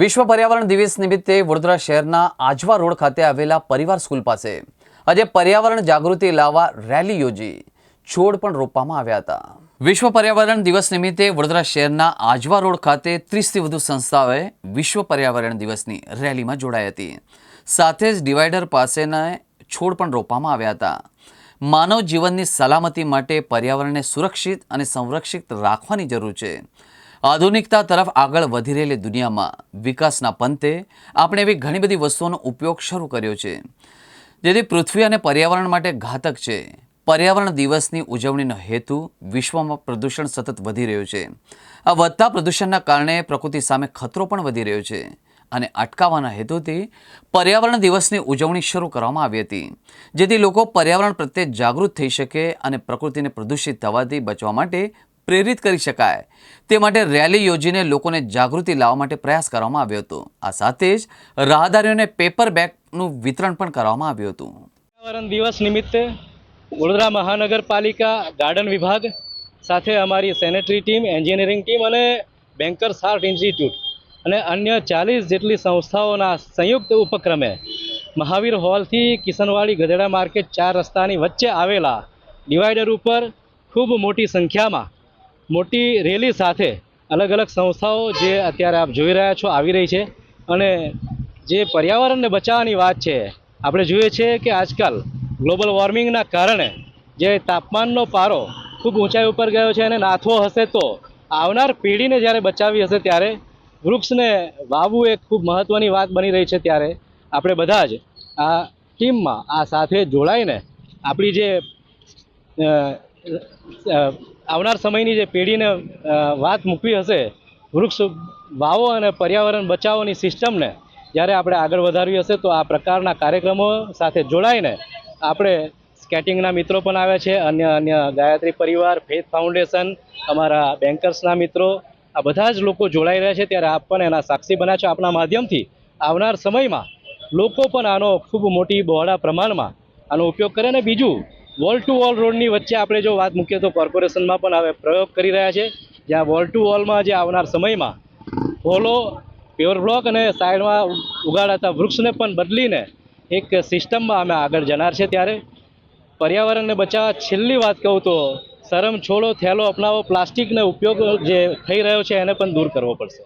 વિશ્વ પર્યાવરણ દિવસ નિમિત્તે વડોદરા શહેરના આજવા રોડ ખાતે આવેલા પરિવાર સ્કૂલ પાસે આજે પર્યાવરણ જાગૃતિ લાવવા રેલી યોજી. છોડ પણ રોપવામાં આવ્યા હતા. વિશ્વ પર્યાવરણ દિવસ નિમિત્તે વડોદરા શહેરના આજવા રોડ ખાતે ત્રીસથી વધુ સંસ્થાઓએ વિશ્વ પર્યાવરણ દિવસની રેલીમાં જોડાઈ હતી. સાથે જ ડિવાઈડર પાસેના છોડ પણ રોપવામાં આવ્યા હતા. માનવ જીવનની સલામતી માટે પર્યાવરણને સુરક્ષિત અને સંરક્ષિત રાખવાની જરૂર છે. આધુનિકતા તરફ આગળ વધી રહેલી દુનિયામાં વિકાસના પંથે આપણે એવી ઘણી બધી વસ્તુઓનો ઉપયોગ શરૂ કર્યો છે. જેથી પૃથ્વી અને પર્યાવરણ માટે ઘાતક છે. પર્યાવરણ દિવસની ઉજવણીનો હેતુ વિશ્વમાં પ્રદૂષણ સતત વધી રહ્યું છે. આ વધતા પ્રદૂષણના કારણે પ્રકૃતિ સામે ખતરો પણ વધી રહ્યો છે. અને અટકાવવાના હેતુથી પર્યાવરણ દિવસની ઉજવણી શરૂ કરવામાં આવી હતી. જેથી લોકો પર્યાવરણ પ્રત્યે જાગૃત થઈ શકે અને પ્રકૃતિને પ્રદૂષિત થવાથી બચવા માટે પ્રેરિત કરી શકાય. તે માટે રેલી યોજીને લોકોને જાગૃતિ લાવવા માટે પ્રયાસ કરવામાં આવ્યો હતો. આ સાથે જ રાહદારીઓને પેપર બેગનું વિતરણ પણ કરવામાં આવ્યું હતું. પર્યાવરણ દિવસ નિમિત્તે વડોદરા મહાનગરપાલિકા ગાર્ડન વિભાગ સાથે અમારી સેનેટરી ટીમ, એન્જિનિયરિંગ ટીમ અને બેન્કર્સ હાર્ટ ઇન્સ્ટિટ્યૂટ અને અન્ય ચાલીસ જેટલી સંસ્થાઓના સંયુક્ત ઉપક્રમે મહાવીર હોલથી કિશનવાડી ગધેડા માર્કેટ ચાર રસ્તાની વચ્ચે આવેલા ડિવાઈડર ઉપર ખૂબ મોટી સંખ્યામાં મોટી રેલી સાથે અલગ અલગ સંસ્થાઓ જે અત્યારે આપ જોઈ રહ્યા છો, આવી રહી છે. અને જે પર્યાવરણને બચાવવાની વાત છે, આપણે જોઈએ છીએ કે આજકાલ ગ્લોબલ વોર્મિંગના કારણે જે તાપમાનનો પારો ખૂબ ઊંચાઈ ઉપર ગયો છે અને નાથવો હશે તો આવનાર પેઢીને જ્યારે બચાવી હશે ત્યારે વૃક્ષને વાવવું એ ખૂબ મહત્ત્વની વાત બની રહી છે ત્યારે આપણે બધા જ આ ટીમમાં આ સાથે જોડાઈને આપણી જે આવનાર સમયની જે પેઢીને વાત મૂકવી હશે, વૃક્ષ વાવો અને પર્યાવરણ બચાવોની સિસ્ટમને જ્યારે આપણે આગળ વધારવી હશે, તો આ પ્રકારના કાર્યક્રમો સાથે જોડાઈને આપણે સ્કેટિંગના મિત્રો પણ આવ્યા છે, અન્ય અન્ય ગાયત્રી પરિવાર, ફેથ ફાઉન્ડેશન, અમારા બેન્કર્સના મિત્રો, આ બધા જ લોકો જોડાઈ રહ્યા છે, ત્યારે આપ પણ એના સાક્ષી બન્યા છો. આપણા માધ્યમથી આવનાર સમયમાં લોકો પણ આનો ખૂબ મોટી બહોળા પ્રમાણમાં આનો ઉપયોગ કરે. અને બીજું વોલ ટુ વોલ રોડની વચ્ચે આપણે જો વાત મૂકીએ તો કોર્પોરેશનમાં પણ હવે પ્રયોગ કરી રહ્યા છે. જ્યાં વોલ ટુ વોલમાં જે આવનાર સમયમાં હોલો પ્યોર બ્લોક અને સાઈડમાં ઉગાડાતા વૃક્ષને પણ બદલીને એક સિસ્ટમમાં અમે આગળ જનાર છે ત્યારે. પર્યાવરણને બચાવવા છેલ્લી વાત કહું તો શરમ, છોડો, થેલો અપનાવો, પ્લાસ્ટિકનો ઉપયોગ જે થઈ રહ્યો છે એને પણ દૂર કરવો પડશે.